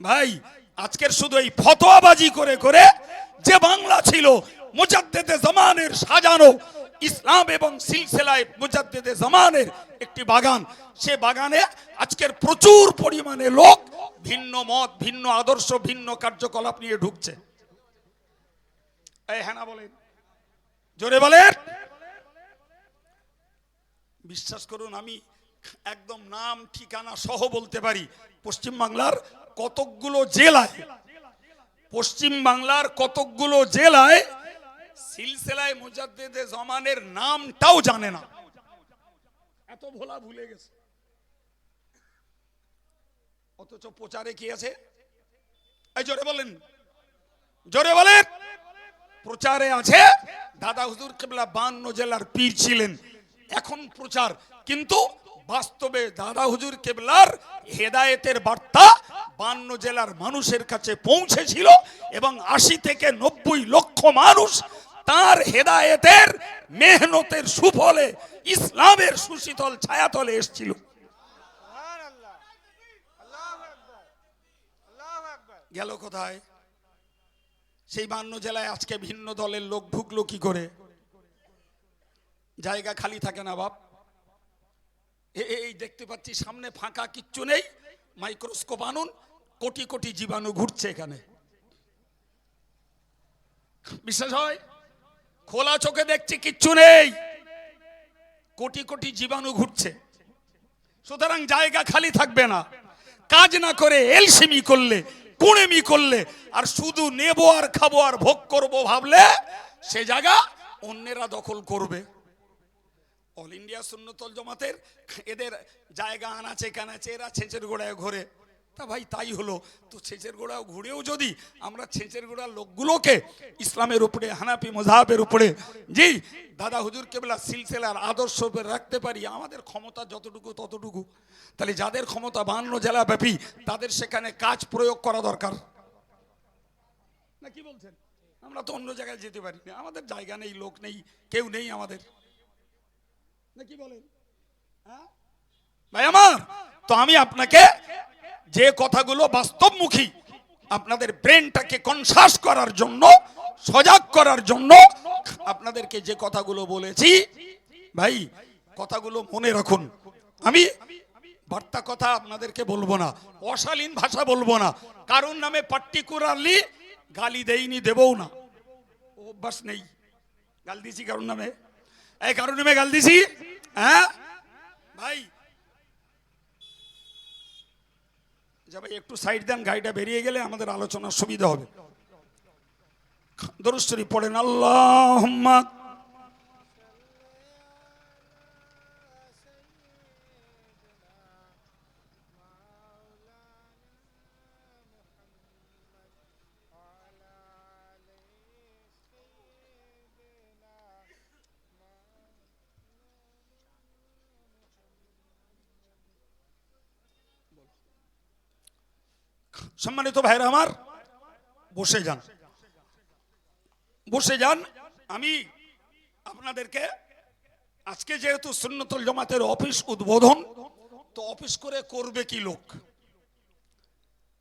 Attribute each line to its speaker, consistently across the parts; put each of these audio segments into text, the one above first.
Speaker 1: ভাই, আজকের শুধু এই ফতোয়াবাজি করে করে যে বাংলা ছিল মুজাদ্দেদে জামানের সাজানো ইসলাম এবং সিলসিলায় মুজাদ্দেদে জামানের একটি বাগান। সে বাগানে আজকের প্রচুর পরিমাণে লোক ভিন্ন মত, ভিন্ন আদর্শ, ভিন্ন কার্যকলাপ নিয়ে ঢুকছে। হ্যাঁ বলেন। জোরে বলেন। বিশ্বাস করুন, আমি একদম নাম, ঠিকানা সহ বলতে পারি। পশ্চিম বাংলার কতকগুলো জেলায়, পশ্চিম বাংলার কতকগুলো জেলায় সিলসিলায় মুজাদ্দেদে জমানের নামটাও জানে না। এত ভোলা ভুলে গেছে। অথচ প্রচারে কি আছে? এই জোরে বলেন। জোরে বলেন। প্রচারে আছে। দাদা হুজুর কেবলা বান্ন জেলার পীর ছিলেন। এখন প্রচার। কিন্তু বাস্তবে দাদা হুজুর কেবলার হেদায়েতের বার্তা বান্ন জেলার মানুষের কাছে পৌঁছেছিল এবং আশি থেকে নব্বই লক্ষ মানুষ তার হেদায়েতের, মেহনতের সুফলে ইসলামের সুশীতল ছায়াতলে এসেছিল। গেল কোথায়? সেই বান্ন জেলায় আজকে ভিন্ন দলের লোক ঢুকলো কি করে? জায়গা খালি থাকে না বাপ। এই দেখতে পাচ্ছি সামনে ফাঁকা কিচ্ছু নেই। মাইক্রোস্কোপ আনুন। কোটি কোটি জীবাণু ঘুরছে এখানে। বিশ্বাস হয়? খোলা চোখে দেখছি কিচ্ছু নেই। কোটি কোটি জীবাণু ঘুরছে। সুতরাং জায়গা খালি থাকবে না। কাজ না করে এলসিমি করলে, কুড়েমি করলে, আর শুধু নেব আর খাব আর ভোগ করব ভাবলে, সে জায়গা অন্যেরা দখল করবে। অল ইন্ডিয়া শূন্যতল জমাতের এদের জায়গা আনাচে কানাচে এরা ছেঁচের গোড়ায় ঘোরে। তা ভাই তাই হলো। তো ছেঁচের গোড়ায় ঘুরেও যদি আমরা ছেঁচের গোড়ার লোকগুলোকে ইসলামের উপরে হানাপি মজাহের উপরে, জি, দাদা হুজুর কেবলা সিলসিলার আদর্শ রাখতে পারি, আমাদের ক্ষমতা যতটুকু ততটুকু। তাহলে যাদের ক্ষমতা বান্ন জেলা ব্যাপী তাদের সেখানে কাজ প্রয়োগ করা দরকার। না কি বলছেন? আমরা তো অন্য জায়গায় যেতে পারি না। আমাদের জায়গা নেই, লোক নেই, কেউ নেই আমাদের। না কি বলেন? হ্যাঁ? ভাই আমার, তো আমি আপনাকে যে কথাগুলো বাস্তবমুখী, আপনাদের ব্রেনটাকে কনসাস করার জন্য, সজাগ করার জন্য, আপনাদেরকে যে কথাগুলো বলেছি, ভাই, কথাগুলো মনে রাখুন। আমি বার্তা কথা আপনাদেরকে বলব না, অশালীন ভাষা বলব না। কারণ নামে পার্টিকুলারলি গালি দেইনি, দেবও না। অভ্যাস নেই। গাল দিছি কারণ নামে। এই কারণ নামে গাল দিছি হ্যাঁ? ভাই যা ভাই, একটু সাইড দেন, গাড়িটা বেরিয়ে গেলে আমাদের আলোচনার সুবিধা হবে। দরুস্তরি পড়েন আল্লাহ সম্মানিত ভাইরা আমার, বসে যান। বসে যান। আমি আপনাদেরকে আজকে যেহেতু সুন্নতুল জমাতের অফিস উদ্বোধন, তো অফিস করে করবে কি লোক?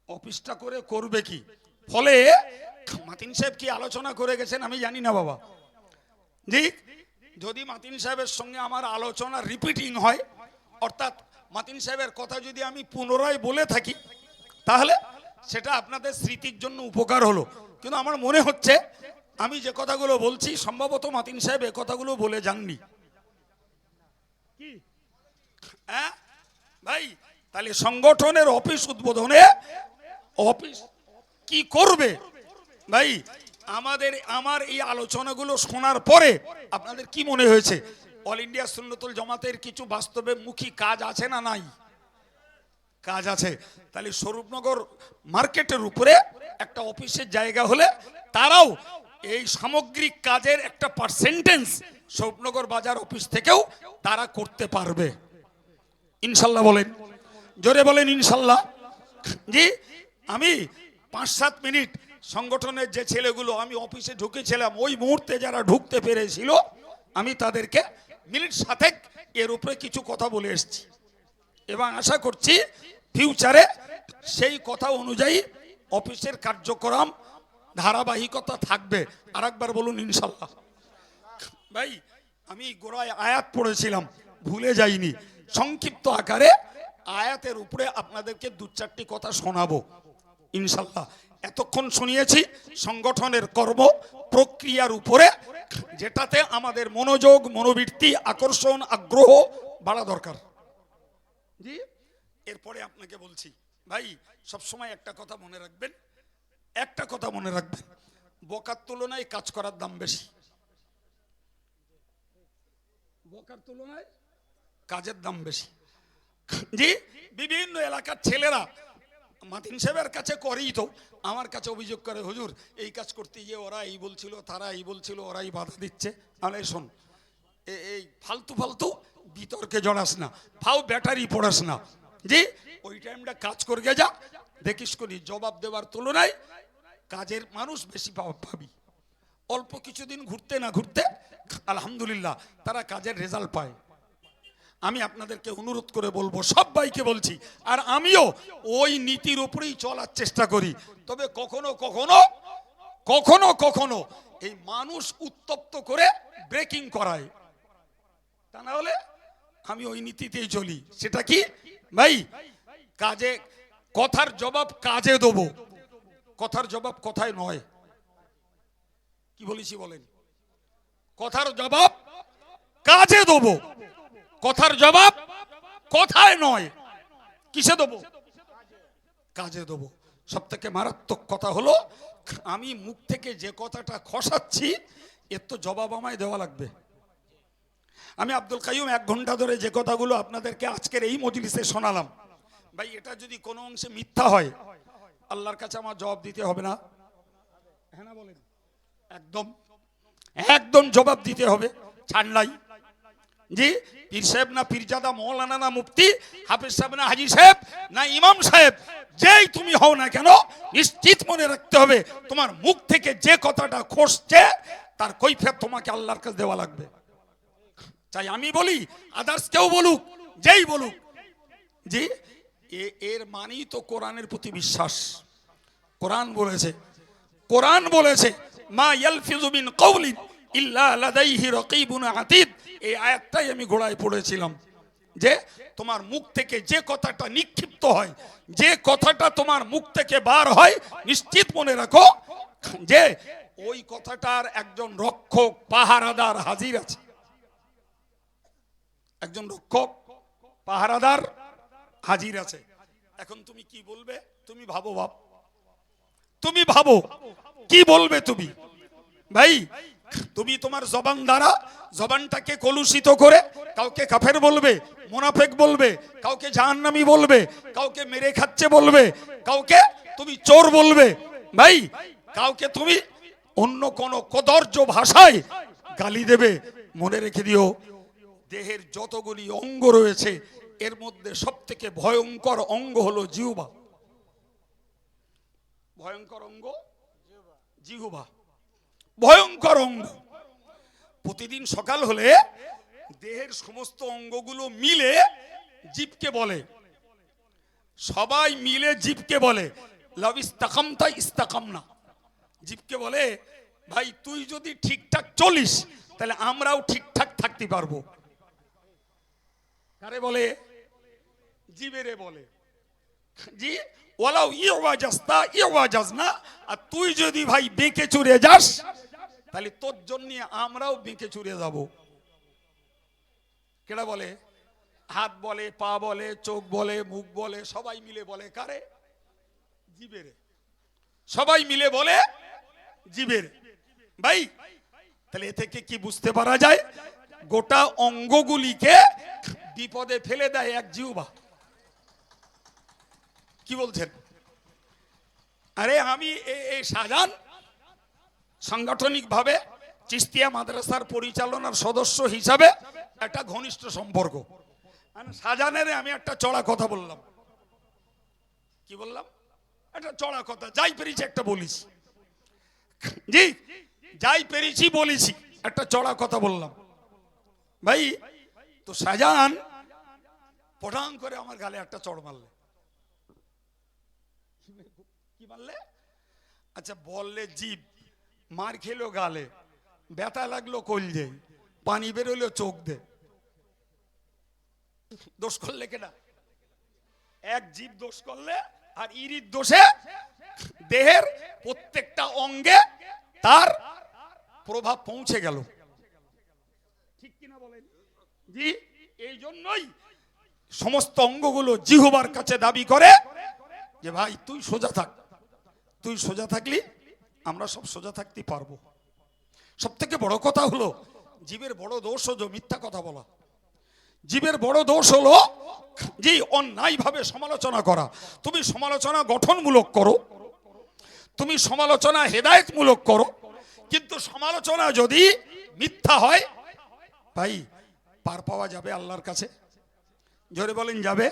Speaker 1: অফিসটা করে করবে কি? ফলে মাতিন সাহেব কি আলোচনা করে গেছেন আমি জানি না বাবা। জি, যদি মাতিন সাহেবের সঙ্গে আমার আলোচনা রিপিটিং হয়, অর্থাৎ মাতিন সাহেবের কথা যদি আমি পুনরায় বলে থাকি, তাহলে সেটা আপনাদের স্মৃতির জন্য উপকার হলো। কিন্তু আমার মনে হচ্ছে আমি যে কথাগুলো বলছি সম্ভবত মাতিন সাহেব এ কথাগুলো বলে যাননি। হ্যাঁ? ভাই তাহলে সংগঠনের অফিস উদ্বোধনে অফিস কি করবে? ভাই আমাদের আমার এই আলোচনাগুলো শোনার পরে আপনাদের কি মনে হয়েছে? অল ইন্ডিয়া সুন্নতুল জমাতের কিছু বাস্তবে মুখী কাজ আছে না নাই? কাজ আছে। তাহলে স্বরূপনগর মার্কেটের উপরে একটা অফিসের জায়গা হলে তারাও এই সামগ্রিক কাজের একটা পার্সেন্টেন্স স্বরূপনগর বাজার অফিস থেকেও তারা করতে পারবে। ইনশাল্লাহ বলেন। জোরে বলেন ইনশাল্লাহ। জি, আমি পাঁচ সাত মিনিট সংগঠনের যে ছেলেগুলো, আমি অফিসে ঢুকেছিলাম, ওই মুহূর্তে যারা ঢুকতে পেরেছিল, আমি তাদেরকে মিনিট সাথে এর উপরে কিছু কথা বলে এসেছি। এবং আশা করছি ফিউচারে সেই কথা অনুযায়ী অফিসের কার্যক্রম ধারাবাহিকতা থাকবে। আর একবার বলুন ইনশাল্লাহ ভাই, আমি গোড়ায় আয়াত পড়েছিলাম, ভুলে যাইনি। সংক্ষিপ্ত আকারে আয়াতের উপরে আপনাদেরকে দু চারটি কথা শোনাবো ইনশাল্লাহ এতক্ষণ শুনিয়েছি, সংগঠনের কর্ম প্রক্রিয়ার উপরে, যেটাতে আমাদের মনোযোগ, মনোবৃত্তি, আকর্ষণ, আগ্রহ বাড়া দরকার। জি? এরপরে আপনাকে বলছি, ভাই, সবসময় একটা কথা মনে রাখবেন, একটা কথা মনে রাখবেন, বকার তুলনায় কাজ করার দাম বেশি। বকার তুলনায় কাজের দাম বেশি। জি, বিভিন্ন এলাকার ছেলেরা, মাতিন সাহেবের কাছে করেই তো, আমার কাছে অভিযোগ করে, হুজুর, এই কাজ করতে গিয়ে ওরা এই বলছিল, তারা এই বলছিল, ওরাই বাধা দিচ্ছে। আরে শোন এই ফালতু ফালতু বিতর্কে জড়াস না, ফাও ব্যাটারি পড়াস না জি? ওই টাইমটা কাজ করে যা দেখিস করি জবাব দেওয়ার তুলনায় কাজের মানুষ বেশি পাবি। অল্প কিছুদিন ঘুরতে না ঘুরতে, আলহামদুলিল্লাহ, তারা কাজের রেজাল্ট পায়। আমি আপনাদেরকে অনুরোধ করে বলব, সবাইকে বলছি, আর আমিও ওই নীতির উপরেই চলার চেষ্টা করি। তবে কখনো কখনো কখনো কখনো এই মানুষ উত্তপ্ত করে ব্রেকিং করায়। তা না হলে আমি ওই নীতিতেই চলি। সেটা কি? ভাই, কাজে, কথার জবাব কাজে দেবো। কথার জবাব কথায় নয়। কি বলেছি বলেন? কথার জবাব কাজে দেবো। কথার জবাব কথায় নয়। কিসে দেবো? কাজে দেবো। সব থেকে মারাত্মক কথা হলো, আমি মুখ থেকে যে কথাটা খসাচ্ছি, এর তো জবাব আমায় দেওয়া লাগবে। আমি আব্দুল কাইম এক ঘণ্টা ধরে যে কথাগুলো আপনাদেরকে আজকের এই মজলিসে শোনালাম। ভাই, এটা যদি কোনো অংশে মিথ্যা হয়, আল্লাহর কাছে আমার জবাব দিতে হবে না। হ্যাঁ বলেন? একদম। একদম জবাব দিতে হবে। ছাড় নাই। জি, পীর সাহেব না পীরজাদা, মৌলানা না মুফতি, হাফিজ সাহেব না হাজি সাহেব, না ইমাম সাহেব, যেই তুমি হও না কেন, নিশ্চিত মনে রাখতে হবে, তোমার মুখ থেকে যে কথাটা খসছে, তার কৈফিয়ত তোমাকে আল্লাহর কাছে দেওয়া লাগবে। চাই আমি বলি আদার্স কেউ বলুক, যেই বলুক। জি এর মানেই তো কোরআনের প্রতি বিশ্বাস। কোরআন বলেছে কোরআন বলেছে, মা ইয়ালফিজু মিন কওলিন ইল্লা লাদাইহি রাকিবুন আতীদ। এই আয়াতটাই আমি গোড়ায় পড়েছিলাম যে, তোমার মুখ থেকে যে কথাটা নিক্ষিপ্ত হয়, যে কথাটা তোমার মুখ থেকে বার হয়, নিশ্চিত মনে রাখো যে, ওই কথাটার একজন রক্ষক, পাহারাদার হাজির আছে। একজন রক্ষক, পাহারাদার, হাজির আছে। এখন তুমি কি বলবে? তুমি ভাবো বাপ তুমি ভাবো, কি বলবে তুমি? ভাই, তুমি তোমার জবান দ্বারা জবানটাকে কলুষিত করে কাউকে কাফের বলবে, মোনাফেক বলবে, কাউকে জাহান্নামি বলবে, কাউকে মেরে খাচ্ছে বলবে, কাউকে তুমি চোর বলবে। ভাই, কাউকে তুমি অন্য কোন কদর্য ভাষায় গালি দেবে। মনে রেখে দিও দেহের যতগুলি অঙ্গ রয়েছে, এর মধ্যে সব থেকে ভয়ঙ্কর অঙ্গ হলো জিহ্বা। ভয়ঙ্কর অঙ্গ? জিহুবা। ভয়ঙ্কর অঙ্গ। প্রতিদিন সকাল হলে দেহের সমস্ত অঙ্গগুলো মিলে জীবকে বলে। সবাই মিলে জীবকে বলে। লাভ ইস্তাকাম তাই ইস্তাকাম না জীবকে বলে, ভাই, তুই যদি ঠিকঠাক চলিস, তাহলে আমরাও ঠিকঠাক থাকতে পারব। কারে বলে? জীবেরে বলে। জি ওলাও ইওয়াজাস্তা ইওয়াজাজনা আর তুই যদি ভাই বেঁকে চুরে যাস, তাহলে তোর জন্য আমরাও বেঁকে চুরে যাব। কেডা বলে? হাত বলে, পা বলে, চোখ বলে, মুখ বলে, সবাই মিলে বলে কারে? জীবেরে। সবাই মিলে বলে জীবের। ভাই, তাহলে এ থেকে কি বুঝতে পারা যায়? গোটা অঙ্গগুলিকে বিপদে ফেলে দেয় এক জিউবা কি বলছেন? আরে আমি এই সাজান, সাংগঠনিকভাবে চিস্তিয়া মাদ্রাসার পরিচালনার সদস্য হিসাবে একটা ঘনিষ্ঠ সম্পর্ক। আর সাজানের আমি একটা চড়া কথা বললাম। কি বললাম? একটা চড়া কথা, যাই পেরেছি একটা বলিস। জি, যাই পেরেছি বলেছি, একটা চড়া কথা বললাম। ভাই, তো শাহজাহান পটাং করে আমার গালে একটা চড় মারলে। মারলে? আচ্ছা বললে, জীব, মার খেলো গালে, ব্যথা লাগল কলজে পানি বেরোলো চোখ দে। দোষ করলে কেনা এক জীব দোষ করলে আর ইরির দোষে দেহের প্রত্যেকটা অঙ্গে তার প্রভাব পৌঁছে গেল। ঠিক কিনা বলেন? জি, এই জন্যই সমস্ত অঙ্গগুলো জিহবার কাছে দাবি করে যে ভাই, তুই সোজা থাক। তুই সোজা থাকলি, আমরা সব সোজা থাকতে পারব। সব থেকে বড় কথা হলো, জীবের বড় দোষ হলো মিথ্যা কথা বলা। জীবের বড় দোষ হলো যে অন্যায়ভাবে সমালোচনা করা। তুমি সমালোচনা গঠনমূলক করো, তুমি সমালোচনা হেদায়েতমূলক করো, কিন্তু সমালোচনা যদি মিথ্যা হয়, ভাই, পার পাওয়া যাবে আল্লাহর কাছে। জোরে বলেন যাবে?